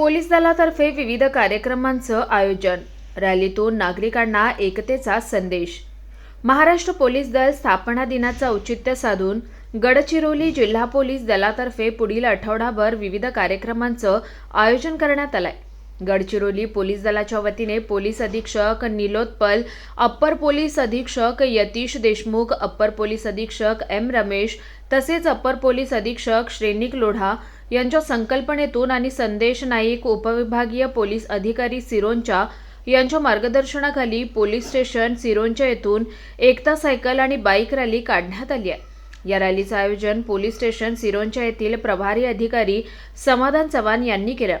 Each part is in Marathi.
पोलीस दलातर्फे विविध कार्यक्रमांचं आयोजन. रॅलीतून नागरिकांना एकतेचा संदेश. महाराष्ट्र पोलीस दल स्थापना दिनाचं औचित्य साधून गडचिरोली जिल्हा पोलीस दलातर्फे पुढील आठवडाभर विविध कार्यक्रमांचं आयोजन करण्यात आलंय. गडचिरोली पोलीस दलाच्या वतीने पोलीस अधीक्षक निलोत्पल अप्पर पोलीस अधीक्षक यतीश देशमुख अप्पर पोलीस अधीक्षक एम रमेश तसेच अप्पर पोलीस अधीक्षक श्रेनिक लोढा यांच्या संकल्पनेतून आणि संदेश नाईक उपविभागीय पोलीस अधिकारी सिरोंच्या यांच्या मार्गदर्शनाखाली पोलीस स्टेशन सिरोंच्या येथून एकता सायकल आणि बाईक रॅली काढण्यात आली आहे. या रॅलीचं आयोजन पोलीस स्टेशन सिरोंच्या येथील प्रभारी अधिकारी समाधान चव्हाण यांनी केलं.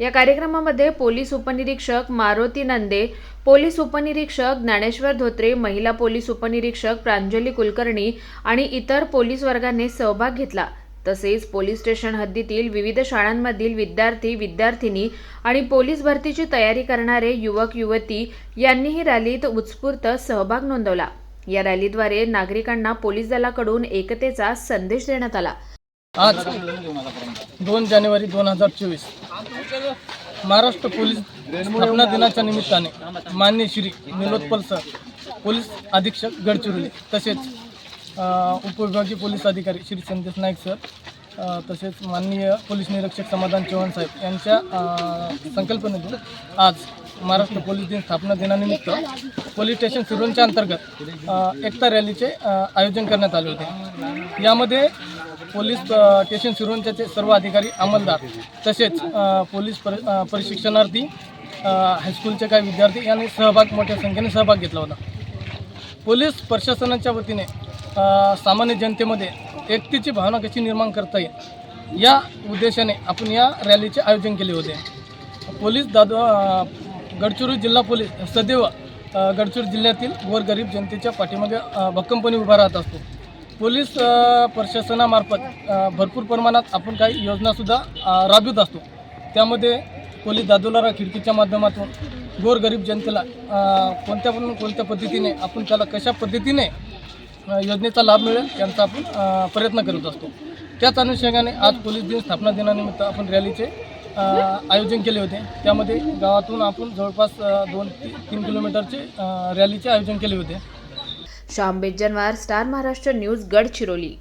या कार्यक्रमामध्ये पोलीस उपनिरीक्षक मारुती नंदे पोलीस उपनिरीक्षक ज्ञानेश्वर धोत्रे महिला पोलीस उपनिरीक्षक प्रांजली कुलकर्णी आणि इतर पोलीस वर्गाने सहभाग घेतला. तसेच पोलीस स्टेशन हद्दीतील विविध शाळांमधील विद्यार्थी विद्यार्थिनी आणि पोलीस भरतीची तयारी करणारे युवक युवती यांनीही रॅलीत उत्स्फूर्त सहभाग नोंदवला. या रॅलीद्वारे नागरिकांना पोलीस दलाकडून एकतेचा संदेश देण्यात आला. आज दोन जानेवारी दोन हजार चोवीस महाराष्ट्र पोलीस स्थापना दिनाच्या निमित्ताने मान्य श्री निलोत्पल सर पोलीस अधीक्षक गडचिरोली तसेच उपविभागीय पोलीस अधिकारी श्री संदेश नाईक सर तसेच माननीय पोलीस निरीक्षक समाधान चव्हाण साहेब यांच्या संकल्पनेतून आज महाराष्ट्र पोलीस दिन स्थापना दिनानिमित्त पोलीस स्टेशन सिरोंच्या अंतर्गत एकता रॅलीचे आयोजन करण्यात आले होते. यामध्ये पोलीस स्टेशन सिरोंच्याचे सर्व अधिकारी अंमलदार तसेच पोलीस पर प्रशिक्षणार्थी हायस्कूलचे काही विद्यार्थी यांनी सहभाग मोठ्या संख्येने सहभाग घेतला होता. पोलीस प्रशासनाच्या वतीने सामान्य जनतेमध्ये एकतेची भावना कशी निर्माण करता येईल? या उद्देशाने आपण या रॅलीचे आयोजन केले होते. पोलीस दादो गडचिरोली जिल्हा पोलीस सदैव गडचिरोली जिल्ह्यातील गोरगरीब जनतेच्या पाठीमागे भक्कमपणे उभा राहत असतो. पोलीस प्रशासनामार्फत भरपूर प्रमाणात आपण काही योजनासुद्धा राबवित असतो. त्यामध्ये पोलीस दादोलारा खिडकीच्या माध्यमातून गोरगरीब जनतेला कोणत्या पण कोणत्या पद्धतीने आपण त्याला कशा पद्धतीने योजनेचा लाभ मिळेल यांचा आपण प्रयत्न करत असतो. त्याच अनुषंगाने आज पोलीस दिन स्थापना दिनानिमित्त आपण रॅलीचे आयोजन केले होते. त्यामध्ये गावातून आपण जवळपास दोन ती तीन किलोमीटरचे रॅलीचे आयोजन केले होते. Shyam Bejanwar star Maharashtra news Gadchiroli.